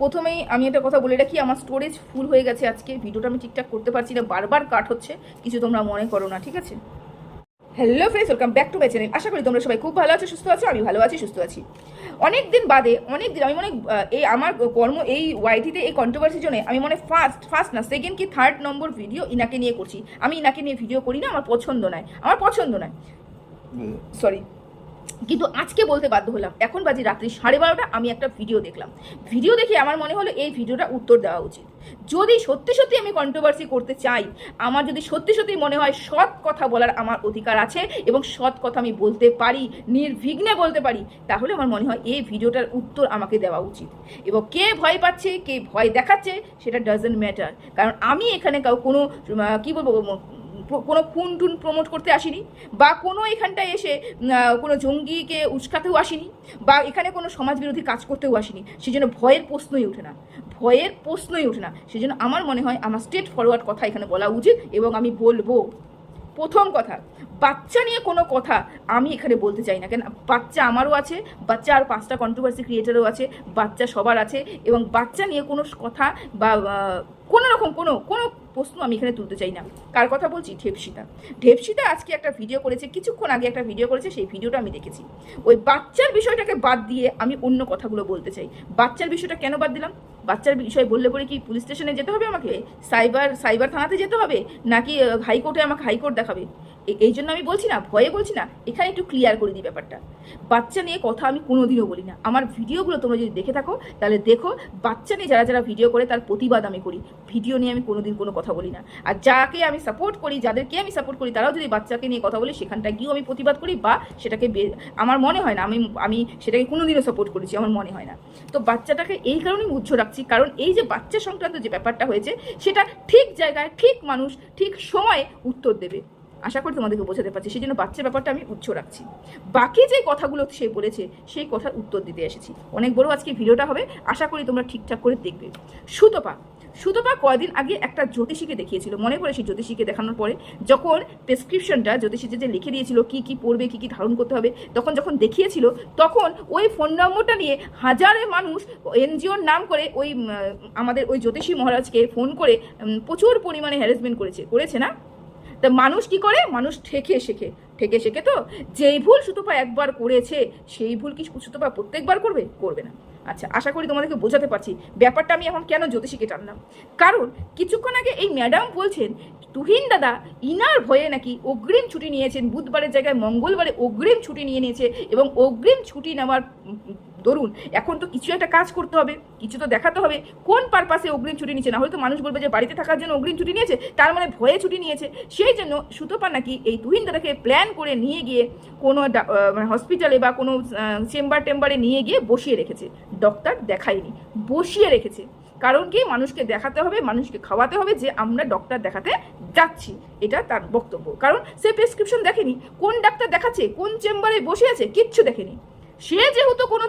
প্রথমেই আমি একটা কথা বলে রাখি আমার স্টোরেজ ফুল হয়ে গেছে আজকে। ভিডিওটা আমি ঠিকঠাক করতে পারছি না বারবার কাট হচ্ছে। কিছু তোমরা মনে করো না ঠিক আছে? Hello friends welcome back to my channel আশা করি তোমরা সবাই খুব ভালো আছো সুস্থ আছো আমি ভালো আছি সুস্থ আছি। অনেক দিন বাদে অনেক দিন আমি মনে এই আমার কর্ম এই ওয়াইটিতে এই কন্ট্রোভার্সির জন্য আমি মনে ফার্স্ট ফার্স্ট না সেকেন্ড কি থার্ড নম্বর ভিডিও ইনাকে নিয়ে করছি। আমি ইনাকে নিয়ে ভিডিও করি না আমার পছন্দ নয় আমার পছন্দ নয় সরি কিন্তু আজকে বলতে বাধ্য হলাম। এখন বাজে রাত্রি সাড়ে বারোটা, আমি একটা ভিডিও দেখলাম। ভিডিও দেখে আমার মনে হলো এই ভিডিওটা উত্তর দেওয়া উচিত। যদি সত্যি সত্যি আমি কন্ট্রোভার্সি করতে চাই, আমার যদি সত্যি সত্যি মনে হয় সৎ কথা বলার আমার অধিকার আছে এবং সৎ কথা আমি বলতে পারি, নির্বিঘ্নে বলতে পারি, তাহলে আমার মনে হয় এই ভিডিওটার উত্তর আমাকে দেওয়া উচিত। এবং কে ভয় পাচ্ছে, কে ভয় দেখাচ্ছে, সেটা ডাজেন্ট ম্যাটার কারণ আমি এখানে কাউ কোনো কী বলব কোনো খুন টুন প্রমোট করতে আসিনি, বা কোনো এখানটায় এসে কোনো জঙ্গিকে উস্কাতেও আসিনি, বা এখানে কোনো সমাজবিরোধী কাজ করতেও আসিনি সেই জন্য ভয়ের প্রশ্নই ওঠে না। ভয়ের প্রশ্নই ওঠে না। সেই জন্য আমার মনে হয় আমার স্ট্রেট ফরওয়ার্ড কথা এখানে বলা উচিত এবং আমি বলব। প্রথম কথা, বাচ্চা নিয়ে কোনো কথা আমি এখানে বলতে চাই না। কেন, বাচ্চা আমারও আছে, বাচ্চা আর পাঁচটা কন্ট্রোভার্সি ক্রিয়েটারও আছে, বাচ্চা সবার আছে, এবং বাচ্চা নিয়ে কোনো কথা বা, কোনো রকম কোনো কোনো প্রশ্ন আমি এখানে তুলতে চাই না। কার কথা বলছি? ঢেপসিতা ঢেপসিতা আজকে একটা ভিডিও করেছে, কিছুক্ষণ আগে একটা ভিডিও করেছে, সেই ভিডিওটা আমি দেখেছি। ওই বাচ্চার বিষয়টাকে বাদ দিয়ে আমি অন্য কথাগুলো বলতে চাই। বাচ্চার বিষয়টা কেন বাদ দিলাম? বাচ্চার বিষয় বললে পরে কি পুলিশ স্টেশনে যেতে হবে আমাকে? সাইবার সাইবার থানাতে যেতে হবে? নাকি হাইকোর্টে আমাকে হাইকোর্ট দেখাবে? এই জন্য আমি বলছি না, ভয়ে বলছি না, এখানে একটু ক্লিয়ার করে দিই ব্যাপারটা। বাচ্চা নিয়ে কথা আমি কোনোদিনও বলি না। আমার ভিডিওগুলো তোমরা যদি দেখে থাকো, তাহলে দেখো বাচ্চা নিয়ে যারা যারা ভিডিও করে, তার প্রতিবাদ আমি করি। ভিডিও নিয়ে আমি কোনোদিন কোনো কথা বলি না। আর যাকে আমি সাপোর্ট করি, যাদেরকে আমি সাপোর্ট করি, তারাও যদি বাচ্চাকে নিয়ে কথা বলি সেখানটা গিয়েও আমি প্রতিবাদ করি বা সেটাকে আমার মনে হয় না, আমি আমি সেটাকে কোনোদিনও সাপোর্ট করেছি, আমার মনে হয় না। তো বাচ্চাটাকে এই কারণেই উচ্চ রাখছি, কারণ এই যে বাচ্চা সংক্রান্ত যে ব্যাপারটা হয়েছে, সেটা ঠিক জায়গায় ঠিক মানুষ ঠিক সময়ে উত্তর দেবে। আশা করি তোমাদেরকে বোঝাতে পারছি সেই জন্য বাচ্চার ব্যাপারটা আমি উচ্চ রাখছি। বাকি যে কথাগুলো সে বলেছে, সেই কথার উত্তর দিতে এসেছি। অনেক বড় আজকে ভিডিওটা হবে, আশা করি তোমরা ঠিকঠাক করে দেখবে। সুতপা সুতপা কয়দিন আগে একটা জ্যোতিষীকে দেখিয়েছিল। মনে পড়ে সেই জ্যোতিষীকে দেখানোর পরে, যখন প্রেসক্রিপশনটা জ্যোতিষী যে লিখে দিয়েছিল, কি কি পড়বে, কি কি ধারণ করতে হবে, তখন যখন দেখিয়েছিল, তখন ওই ফোন নম্বরটা নিয়ে হাজারে মানুষ এনজিওর নাম করে ওই আমাদের ওই জ্যোতিষী মহারাজকে ফোন করে প্রচুর পরিমাণে হ্যারাসমেন্ট করেছে। করেছে না? তা মানুষ কি করে? মানুষ ঠেকে শেখে। ঠেকে শেখে তো? যেই ভুল সুতপা একবার করেছে, সেই ভুল কি সুতপা প্রত্যেকবার করবে? করবে না। আচ্ছা আশা করি তোমাদেরকে বোঝাতে পারছি। ব্যাপারটা আমি এখন কেন জ্যোতিষীকে টানলাম? কারণ কিছুক্ষণ আগে এই ম্যাডাম বলছেন, তুহিন দাদা, ইনার ভয়ে নাকি অগ্রিম ছুটি নিয়েছেন। বুধবারের জায়গায় মঙ্গলবারে অগ্রিম ছুটি নিয়ে নিয়েছে এবং অগ্রিম ছুটি নেওয়ার দরুন এখন তো কিছু একটা কাজ করতে হবে, কিছু তো দেখাতে হবে, কোন পারপাসে অগ্রিম ছুটি নিয়েছে না হয়তো মানুষ বলবে যে বাড়িতে থাকার জন্য অগ্রিম ছুটি নিয়েছে, তার মানে ভয়ে ছুটি নিয়েছে। সেই জন্য সুতপা নাকি এই তুহিন দাদাকে প্ল্যান করে নিয়ে গিয়ে কোনো মানে হসপিটালে বা কোনো চেম্বার টেম্বারে নিয়ে গিয়ে বসিয়ে রেখেছে। ডক্টর দেখায়নি, বসিয়ে রেখেছে। কারণ কি? মানুষকে দেখাতে হবে, মানুষকে খাওয়াতে হবে যে আমরা ডক্টর দেখাতে যাচ্ছি। এটা তার বক্তব্য। কারণ সে প্রেসক্রিপশন দেখেনি, কোন ডাক্তার দেখাচ্ছে, কোন চেম্বারে বসে আছে, কিচ্ছু দেখেনি। সে যেহেতু কোনো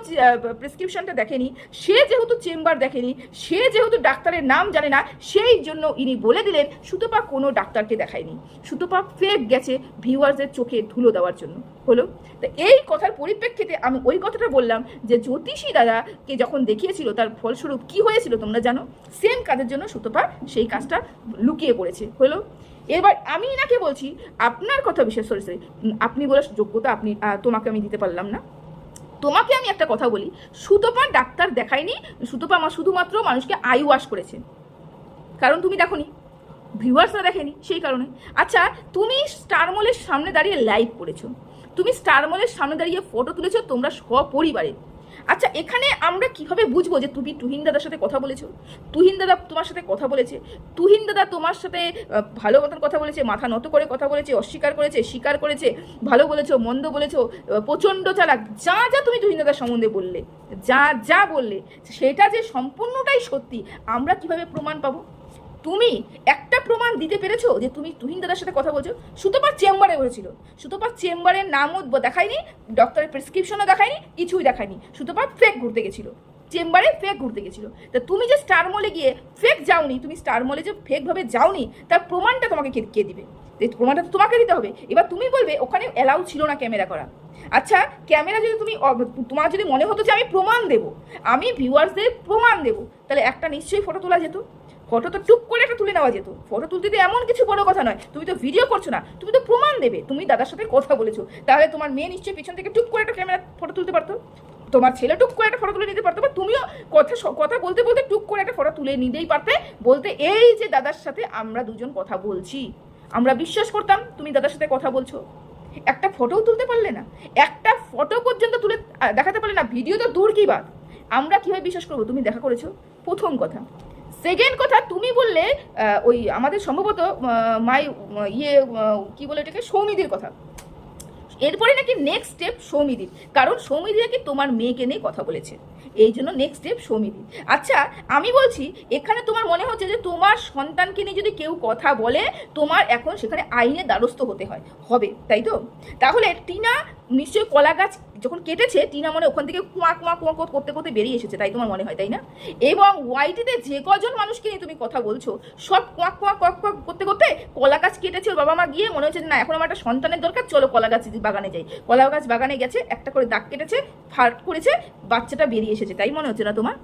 প্রেসক্রিপশনটা দেখেনি, সে যেহেতু চেম্বার দেখেনি, সে যেহেতু ডাক্তারের নাম জানে না, সেই জন্য ইনি বলে দিলেন সুতপা কোনো ডাক্তারকে দেখায়নি। সুতপা ফেক গেছে ভিউয়ার্সের চোখে ধুলো দেওয়ার জন্য। হলো? তা এই কথার পরিপ্রেক্ষিতে আমি ওই কথাটা বললাম যে, জ্যোতিষী দাদাকে যখন দেখিয়েছিল, তার ফলস্বরূপ কি হয়েছিল তোমরা জানো? সেম কাজের জন্য সুতপা সেই কাজটা লুকিয়ে পড়েছে। হলো? এবার আমি এনাকে বলছি, আপনার কথা বিশেষ সরি আপনি বলার যোগ্যতা আপনি তোমাকে আমি দিতে পারলাম না। তোমাকে আমি একটা কথা বলি। সুতপা ডাক্তার দেখায়নি, সুতপা আমার শুধুমাত্র মানুষকে আই ওয়াশ করেছে। কারণ তুমি দেখোনি ভিউয়ার্সরা দেখেনি সেই কারণে। আচ্ছা তুমি স্টার মলের সামনে দাঁড়িয়ে লাইভ করেছ। তুমি স্টার মলের সামনে দাঁড়িয়ে ফটো তুলেছো তোমরা সপরিবারে। আচ্ছা এখানে আমরা কীভাবে বুঝব যে তুমি তুহিন দাদার সাথে কথা বলেছ? তুহিন দাদা তোমার সাথে কথা বলেছে। তুহিন দাদা তোমার সাথে ভালো মতন কথা বলেছে, মাথা নত করে কথা বলেছে, অস্বীকার করেছে, স্বীকার করেছে, ভালো বলেছ, মন্দ বলেছ প্রচণ্ড চালাক। যা যা তুমি তুহিন দাদার সম্বন্ধে বললে, যা যা বললে, সেটা যে সম্পূর্ণটাই সত্যি, আমরা কীভাবে প্রমাণ পাবো? তুমি একটা প্রমাণ দিতে পেরেছ যে তুমি তুহিন দাদার সাথে কথা বলছো? সুতপার চেম্বারে বলেছিল। সুতপার চেম্বারের নামও দেখায়নি ডক্টরের প্রেসক্রিপশনও দেখায়নি, কিছুই দেখায়নি। সুতপার ফেক ঘুরতে গেছিল। চেম্বারে ফেক ঘুরতে গেছিল। তা তুমি যে স্টার মলে গিয়ে ফেক যাওনি, তুমি স্টার মলে যে ফেকভাবে যাওনি, তার প্রমাণটা তোমাকে কে কে দিবে? প্রমাণটা তো তোমাকে দিতে হবে। এবার তুমি বলবে, ওখানে অ্যালাউ ছিল না ক্যামেরা করা। আচ্ছা ক্যামেরা যদি তুমি তোমার যদি মনে হতো যে আমি প্রমাণ দেবো, আমি ভিউয়ার্সদের প্রমাণ দেবো, তাহলে একটা নিশ্চয়ই ফটো তোলা যেত। ফটো তো টুক করে একটা তুলে নেওয়া যেত। ফটো তুলতে তো এমন কিছু বড় কথা নয়। তুমি তো ভিডিও করছ না। তুমি তো প্রমাণ দেবে। তুমি দাদার সাথে কথা বলেছ। তাহলে তোমার মেয়ে নিশ্চয়ই পিছন থেকে টুক করে একটা ক্যামেরা ফটো তুলতে পারতো। তোমার ছেলে টুক করে একটা ফটো তুলে নিতে পারতো। বা তুমিও কথা কথা বলতে বলতে টুক করে একটা ফটো তুলে নিতেই পারতে। বলতে এই যে দাদার সাথে আমরা দুজন কথা বলছি। আমরা বিশ্বাস করতাম তুমি দাদার সাথে কথা বলছো। একটা ফটোও তুলতে পারলে না। একটা ফটো পর্যন্ত তুলে দেখাতে পারলে না। ভিডিও তো দূর কি বাদ আমরা কীভাবে বিশ্বাস করব? তুমি দেখা করেছ? প্রথম কথা। সেকেন্ড কথা তুমি বললে ওই আমাদের সম্ভবত মাই ইয়ে কি বলে এটাকে? সৌমিদির কথা। এরপরে নাকি নেক্সট স্টেপ সৌমিদির কারণ সৌমিদি নাকি তোমার মেয়েকে নিয়ে কথা বলেছে। এই জন্য নেক্সট স্টেপ সৌমিদি আচ্ছা আমি বলছি, এখানে তোমার মনে হচ্ছে যে তোমার সন্তানকে নিয়ে যদি কেউ কথা বলে, তোমার এখন সেখানে আইনে দ্বারস্থ হতে হয়। হবে, তাই তো? তাহলে টিনা নিশ্চয়ই কলা গাছ যখন কেটেছে, টিনা মনে ওখান থেকে কুয়া কুয়া কুয়া করতে করতে বেরিয়ে এসেছে, তাই তোমার মনে হয়, তাই না? এবং ওয়াইটিতে যে কজন মানুষকে নিয়ে তুমি কথা বলছো, সব কোয়া কোয়া কোয়া কোয়া করতে করতে কলা গাছ কেটেছে ওর বাবা মা গিয়ে মনে হচ্ছে না, এখন আমার একটা সন্তানের দরকার, চলো কলা গাছ বাগানে যাই। কলা গাছ বাগানে গেছে, একটা করে দাগ কেটেছে, ফাট করেছে, বাচ্চাটা বেরিয়ে এসেছে, তাই মনে হচ্ছে না তোমার?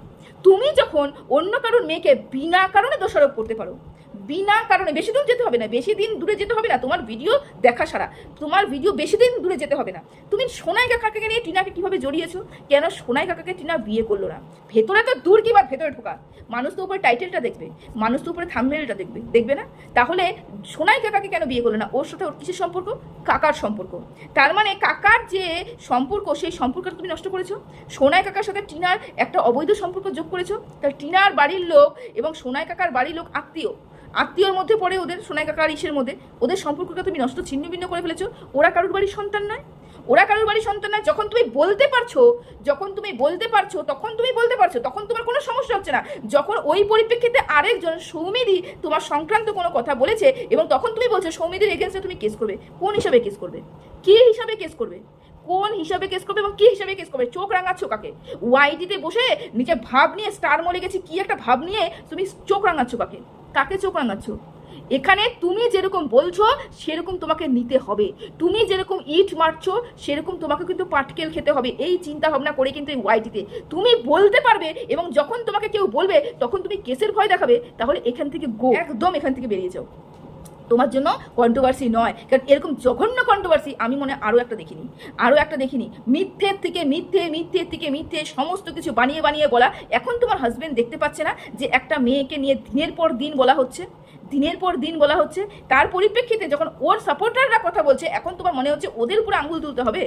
তুমি যখন অন্য কারোর মেয়েকে বিনা কারণে দোষারোপ করতে পারো বিনা কারণে বেশি দূর যেতে হবে না, বেশি দিন দূরে যেতে হবে না, তোমার ভিডিও দেখা সারা। তোমার ভিডিও বেশি দিন দূরে যেতে হবে না। তুমি সোনাই কাকাকে নিয়ে টিনাকে কীভাবে জড়িয়েছো? কেন সোনাই কাকাকে টিনা বিয়ে করল না? ভেতরে তো দূর কি বা ভেতরে ঢোকা? মানুষ তো উপরে টাইটেলটা দেখবে, মানুষ তো উপরে থাম্বনেলটা দেখবে দেখবে না? তাহলে সোনাই কাকাকে কেন বিয়ে করল না? ওর সাথে ওর কিসের সম্পর্ক? কাকার সম্পর্ক। তার মানে কাকার যে সম্পর্ক, সেই সম্পর্কটা তুমি নষ্ট করেছ? সোনাই কাকার সাথে টিনার একটা অবৈধ সম্পর্ক যোগ করেছ? তাহলে টিনার বাড়ির লোক এবং সোনাই কাকার বাড়ির লোক আত্মীয়। আত্মীয়র মধ্যে পড়ে ওদের, সোনাই কাকার ইসের মধ্যে, ওদের সম্পর্কটা তুমি নষ্ট ছিন্ন ভিন্ন করে ফেলেছো। ওরা কারোর বাড়ির সন্তান নয়? ওরা কারোর বাড়ির সন্তান নয়? যখন তুমি বলতে পারছ, যখন তুমি বলতে পারছ, তখন তুমি বলতে পারছ, তখন তোমার কোনো সমস্যা হচ্ছে না। যখন ওই পরিপ্রেক্ষিতে আরেকজন সৌমিদি তোমার সংক্রান্ত কোনো কথা বলেছে এবং তখন তুমি বলছো, সৌমিদির এগেনস্টে তুমি কেস করবে, কোন হিসাবে কেস করবে? কি হিসাবে কেস করবে? কোন হিসাবে কেস করবে এবং কি হিসাবে কেস করবে? চোখ রাঙাচ্ছ কাকে? ওয়াইটিতে বসে নিচে ভাব নিয়ে স্টার মলে গেছে, কি একটা ভাব নিয়ে তুমি চোখ রাঙাচ্ছ কাকে? কাকে চোখ রাঙাচ্ছ এখানে তুমি যেরকম বলছো, সেরকম তোমাকে নিতে হবে। তুমি যেরকম ইট মারছো, সেরকম তোমাকে কিন্তু পাটকেল খেতে হবে। এই চিন্তা ভাবনা করে কিন্তু এই ওয়াইটিতে তুমি বলতে পারবে এবং যখন তোমাকে কেউ বলবে, তখন তুমি কেসের ভয় দেখাবে। তাহলে এখান থেকে গো একদম এখান থেকে বেরিয়ে যাও। তোমার জন্য কন্ট্রোভার্সি নয়। কারণ এরকম জঘন্য কন্ট্রোভার্সি আমি মনে আরও একটা দেখিনি। আরও একটা দেখিনি। মিথ্যের থেকে মিথ্যে মিথ্যের থেকে মিথ্যে সমস্ত কিছু বানিয়ে বানিয়ে বলা এখন তোমার হাজব্যান্ড দেখতে পাচ্ছে না যে একটা মেয়েকে নিয়ে দিনের পর দিন বলা হচ্ছে। দিনের পর দিন বলা হচ্ছে। তার পরিপ্রেক্ষিতে যখন ওর সাপোর্টাররা কথা বলছে, এখন তোমার মনে হচ্ছে ওদের উপরে আঙুল তুলতে হবে?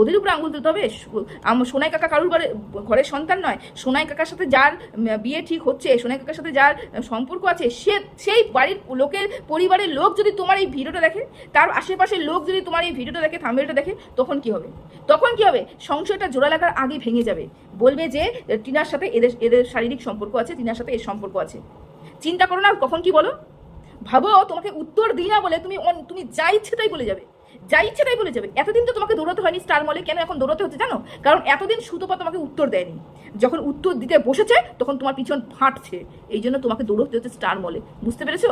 ওদের উপরে আঙুল তুলতে হবে। সোনাই কাকা কারুর ঘরে, ঘরের সন্তান নয়। সোনাই কাকার সাথে যার বিয়ে ঠিক হচ্ছে, সোনাই কাকার সাথে যার সম্পর্ক আছে, সে, সেই বাড়ির লোকের পরিবারের লোক যদি তোমার এই ভিডিওটা দেখে, তার আশেপাশের লোক যদি তোমার এই ভিডিওটা দেখে, থাম্বেলটা দেখে, তখন কি হবে? তখন কি হবে? সংশয়টা জোড়া লাগার আগে ভেঙে যাবে। বলবে যে, টিনার সাথে এদের এদের শারীরিক সম্পর্ক আছে, টিনার সাথে এর সম্পর্ক আছে। চিন্তা করো না, কখন কি বলো? ভাবো, তোমাকে উত্তর দিই না বলে তুমি তুমি যা ইচ্ছে তাই বলে যাবে। যা ইচ্ছে তাই বলে যাবে। এতদিন তো তোমাকে দৌড়াতে হয়নি স্টার মলে কেন এখন দৌড়াতে হচ্ছে জানো? কারণ এতদিন সুতপা তোমাকে উত্তর দেয়নি। যখন উত্তর দিতে বসেছে, তখন তোমার পিছন ফাটছে। এই জন্য তোমাকে দৌড়তে হচ্ছে স্টার মলে বুঝতে পেরেছ?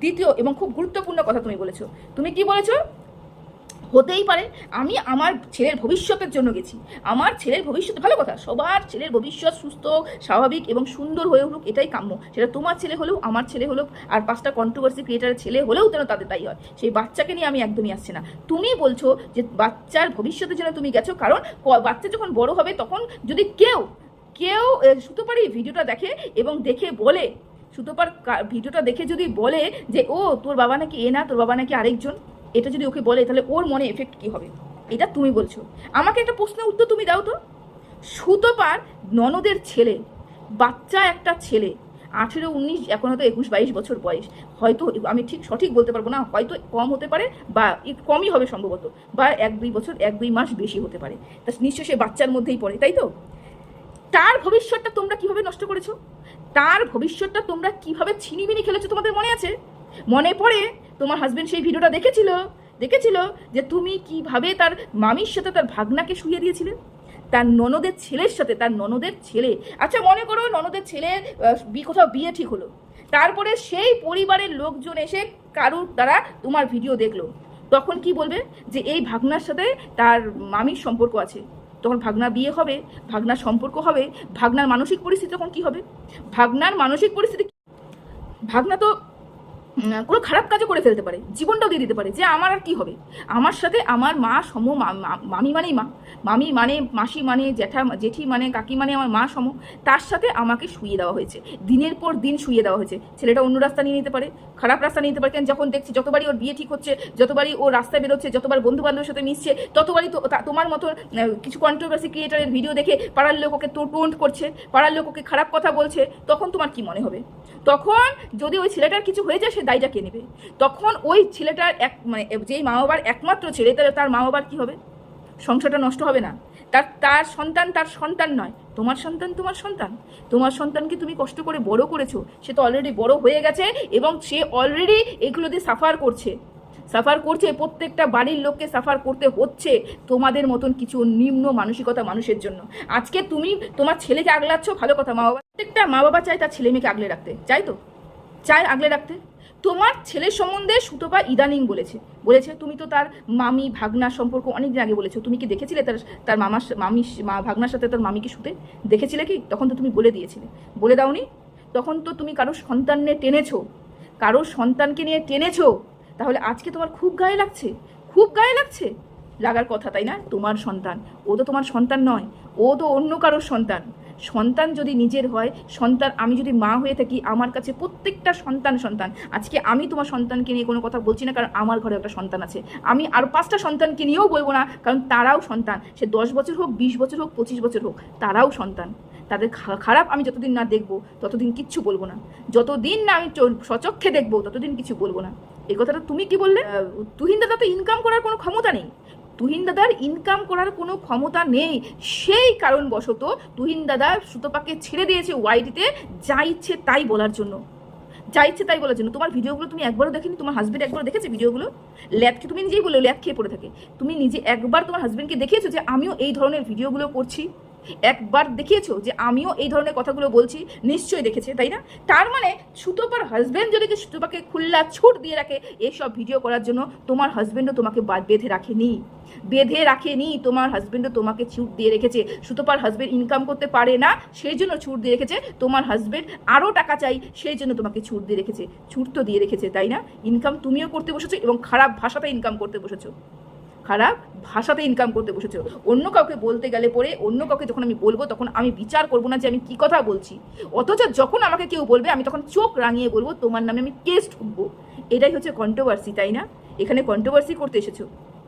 দ্বিতীয় এবং খুব গুরুত্বপূর্ণ কথা তুমি বলেছ। তুমি কি বলেছ? হতেই পারে, আমি আমার ছেলের ভবিষ্যতের জন্য গেছি। আমার ছেলের ভবিষ্যৎ, ভালো কথা, সবার ছেলের ভবিষ্যৎ সুস্থ, স্বাভাবিক এবং সুন্দর হয়ে উঠুক, এটাই কাম্য। সেটা তোমার ছেলে হলেও, আমার ছেলে হলেও, আর পাঁচটা কন্ট্রোভার্সি ক্রিয়েটারের ছেলে হলেও যেন তাদের তাই হয়। সেই বাচ্চাকে নিয়ে আমি একদমই আসছি না। তুমি বলছো যে বাচ্চার ভবিষ্যতের জন্য তুমি গেছো, কারণ বাচ্চা যখন বড় হবে, তখন যদি কেউ কেউ সুতোপারি ভিডিওটা দেখে এবং দেখে বলে সুতোপার ভিডিওটা দেখে যদি বলে যে, ও, তোর বাবা নাকি এ না, তোর বাবা নাকি আরেকজন? এটা যদি ওকে বলে, তাহলে ওর মনে এফেক্ট কি হবে? এটা তুমি বলছো। আমাকে একটা প্রশ্নের উত্তর তুমি দাও তো। সুতোপার ননদের ছেলে, বাচ্চা একটা ছেলে, আঠেরো, উনিশ, এখন হয়তো একুশ, বাইশ বছর বয়স। হয়তো, আমি ঠিক সঠিক বলতে পারব না, হয়তো কম হতে পারে বা কমই হবে সম্ভবত, বা এক, দুই বছর, এক, দুই মাস বেশি হতে পারে। তা নিশ্চয়ই সে বাচ্চার মধ্যেই পড়ে, তাই তো? তার ভবিষ্যৎটা তোমরা কীভাবে নষ্ট করেছ? তার ভবিষ্যৎটা তোমরা কীভাবে ছিনিমিনি খেলেছো তোমাদের মনে আছে? মনে পড়ে তোমার হাজবেন্ড সেই ভিডিওটা দেখেছিল? দেখেছিল যে তুমি কীভাবে তার মামির সাথে তার ভাগনাকে শুয়ে দিয়েছিলে? তার ননদের ছেলের সাথে, তার ননদের ছেলে। আচ্ছা মনে করো ননদের বি- কোথাও বিয়ে ঠিক হলো। তারপরে সেই পরিবারের লোকজন এসে কারুর দ্বারা তোমার ভিডিও দেখল। তখন কি বলবে? যে এই ভাগনার সাথে তার মামির সম্পর্ক আছে। তখন ভাগনা বিয়ে হবে, ভাগনার সম্পর্ক হবে, ভাগনার মানসিক পরিস্থিতি তখন কি হবে? ভাগনার মানসিক পরিস্থিতি ভাগনা তো কোনো খারাপ কাজও করে ফেলতে পারে, জীবনটাও দিয়ে দিতে পারে, যে আমার আর কি হবে? আমার সাথে আমার মা সম মামি মানেই মা, মামি মানে মাসি মানে জ্যাঠা, জেঠি মানে কাকি মানে আমার মা সম, তার সাথে আমাকে শুয়ে দেওয়া হয়েছে, দিনের পর দিন শুয়ে দেওয়া হয়েছে, ছেলেটা অন্য রাস্তা নিয়ে নিতে পারে, খারাপ রাস্তা নিয়ে নিতে পারে কেন যখন দেখছি যতবারই ওর বিয়ে ঠিক হচ্ছে, যতবারই ও রাস্তায় বেরোচ্ছে, যতবার বন্ধু বান্ধবের সাথে মিশছে, ততবারই তো তোমার মতো কিছু কন্ট্রোভার্সি ক্রিয়েটারের ভিডিও দেখে পাড়ার লোক ওকে টোন্ট করছে, পাড়ার লোক ওকে খারাপ কথা বলছে, তখন তোমার কি মনে হবে? তখন যদি ওই ছেলেটার কিছু হয়ে যায়, সে দায়টা কে নেবে? তখন ওই ছেলেটার এক মানে যেই মা বাবার একমাত্র ছেলে, তাহলে তার মা বাবার কী হবে? সংসারটা নষ্ট হবে না। তার তার সন্তান তার সন্তান নয়। তোমার সন্তান তোমার সন্তান। তোমার সন্তানকে তুমি কষ্ট করে বড় করেছ। সে তো অলরেডি বড় হয়ে গেছে এবং সে অলরেডি এগুলো দিয়ে সাফার করছে। সাফার করছে, প্রত্যেকটা বাড়ির লোককে সাফার করতে হচ্ছে তোমাদের মতন কিছু নিম্ন মানসিকতা মানুষের জন্য। আজকে তুমি তোমার ছেলেকে আগলাচ্ছ, ভালো কথা, মা বাবা প্রত্যেকটা মা বাবা চায় তার ছেলে মেয়েকে আগলে রাখতে। চাই তো? চায় আগলে রাখতে। তোমার ছেলের সম্বন্ধে সুতপা ইদানিং বলেছে। বলেছে, তুমি তো তার মামি, ভাগনার সম্পর্ক অনেক দিন আগে বলেছ। তুমি কি দেখেছিলে তার তার মামার মামি, মা, ভাগনার সাথে তার মামিকে শুতে? দেখেছিলে কি? তখন তো তুমি বলে দিয়েছিলে। বলে দাওনি, তখন তো তুমি কারোর সন্তান নিয়ে টেনেছো। কারোর সন্তানকে নিয়ে টেনেছো। তাহলে আজকে তোমার খুব গায়ে লাগছে। খুব গায়ে লাগছে। লাগার কথা তাই না? তোমার সন্তান। ও তো তোমার সন্তান নয়। ও তো অন্য কারোর সন্তান। সন্তান যদি নিজের হয়, সন্তান, আমি যদি মা হয়ে থাকি, আমার কাছে প্রত্যেকটা সন্তান সন্তান। আজকে আমি তোমার সন্তানকে নিয়ে কোনো কথা বলছি না, কারণ আমার ঘরে একটা সন্তান আছে। আমি আর পাঁচটা সন্তানকে নিয়েও বলব না, কারণ তারাও সন্তান। সে দশ বছর হোক, বিশ বছর হোক, পঁচিশ বছর হোক, তারাও সন্তান। তাদের খারাপ আমি যতদিন না দেখব, ততদিন কিচ্ছু বলব না। যতদিন না আমি সচক্ষে দেখব, ততদিন কিছু বলব না। এই কথাটা তুমি কি বললে? তুহিন দাদা তো ইনকাম করার কোনো ক্ষমতা নেই। তুহিন দাদার ইনকাম করার কোনো ক্ষমতা নেই। সেই কারণবশত তুহিন দাদা সুতপাকে ছেড়ে দিয়েছে ওয়াইডিতে যা ইচ্ছে তাই বলার জন্য। যা ইচ্ছে তাই বলার জন্য। তোমার ভিডিওগুলো তুমি একবারও দেখেনি? তোমার হাজব্যান্ড একবার দেখেছে ভিডিওগুলো? ল্যাবকে তুমি নিজেই বলে ল্যাব খেয়ে পড়ে থাকে। তুমি নিজে একবার তোমার হাজব্যান্ডকে দেখিয়েছো যে, আমিও এই ধরনের ভিডিওগুলো করছি। একবার দেখিয়েছো যে আমিও এই ধরনের কথাগুলো বলছি, নিশ্চয়ই দেখেছে, তাই না? তার মানে সুতোপার হাজবেন্ড যদি সুতোপাকে খুল্লা ছুট দিয়ে রাখে, এইসব ভিডিও করার জন্য তোমার হাজবেন্ডও তোমাকে বেঁধে রাখেনি। বেঁধে রাখেনি, তোমার হাজবেন্ডও তোমাকে ছুট দিয়ে রেখেছে। সুতোপার হাজবেন্ড ইনকাম করতে পারে না, সেই জন্য ছুট দিয়ে রেখেছে। তোমার হাজবেন্ড আরও টাকা চাই, সেই জন্য তোমাকে ছুট দিয়ে রেখেছে। ছুট তো দিয়ে রেখেছে, তাই না? ইনকাম তুমিও করতে বসেছো এবং খারাপ ভাষাতে ইনকাম করতে বসেছো। খারাপ, ভাষাতে ইনকাম করতে বসেছো। অন্য কাউকে বলতে গেলে পরে অন্য কাউকে যখন আমি বলব, তখন আমি বিচার করব না যে আমি কি কথা বলছি। অথচ যখন আমাকে কেউ বলবে, আমি তখন চোখ রাঙিয়ে বলব, তোমার নামে আমি কেস ঠুকবো এটাই হচ্ছে কন্ট্রোভার্সি তাই না? এখানে কন্ট্রোভার্সি করতে এসেছ।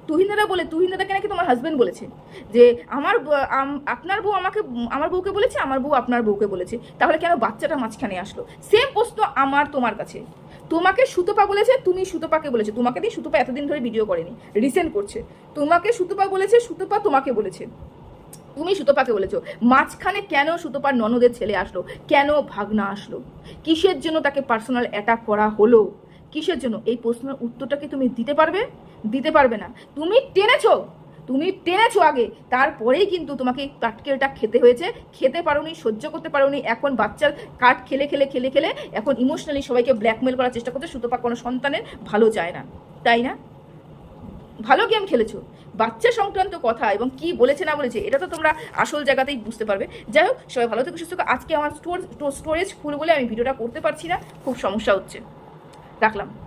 তুহিন দাদা বলে তুহিন দাদাকে নাকি তোমার হাজবেন্ড বলেছে। যে আমার আপনার বউ আমাকে, আমার বউকে বলেছে, আমার বউ আপনার বউকে বলেছে। তাহলে কেন বাচ্চাটা মাঝখানে আসলো? সেম প্রশ্ন আমার তোমার কাছে। তোমাকে সুতপা বলেছে, তুমি সুতপাকে বলেছে। তোমাকে দিয়ে সুতপা এতদিন ধরে ভিডিও করেনি রিসেন্ট করছে। তোমাকে সুতপা বলেছে, সুতপা তোমাকে বলেছে। তুমি সুতপাকে বলেছ। মাঝখানে কেন সুতপার ননদের ছেলে আসলো? কেন ভাগনা আসলো? কিসের জন্য তাকে পার্সোনাল অ্যাটাক করা হলো? কিসের জন্য? এই প্রশ্নের উত্তরটা কি তুমি দিতে পারবে? দিতে পারবে না। তুমি টেনেছো। তুমি টেনেছো আগে। তারপরেই কিন্তু তোমাকে কাটকেলটা খেতে হয়েছে। খেতে পারোনি, সহ্য করতে পারোনি। এখন বাচ্চার কাঠ খেলে খেলে খেলে খেলে এখন ইমোশনালি সবাইকে ব্ল্যাকমেল করার চেষ্টা করতে সুতপা কোনো সন্তানের ভালো চায় না। তাই না? ভালো গেম খেলেছো। বাচ্চা সংক্রান্ত কথা এবং কি বলেছে, না বলেছে, এটা তো তোমরা আসল জায়গাতেই বুঝতে পারবে। যাই হোক, সবাই ভালো থেকে, সুস্থ। আজকে আমার স্টোর স্টোরেজ ফুল বলে আমি ভিডিওটা করতে পারছি না। খুব সমস্যা হচ্ছে। রাখলাম।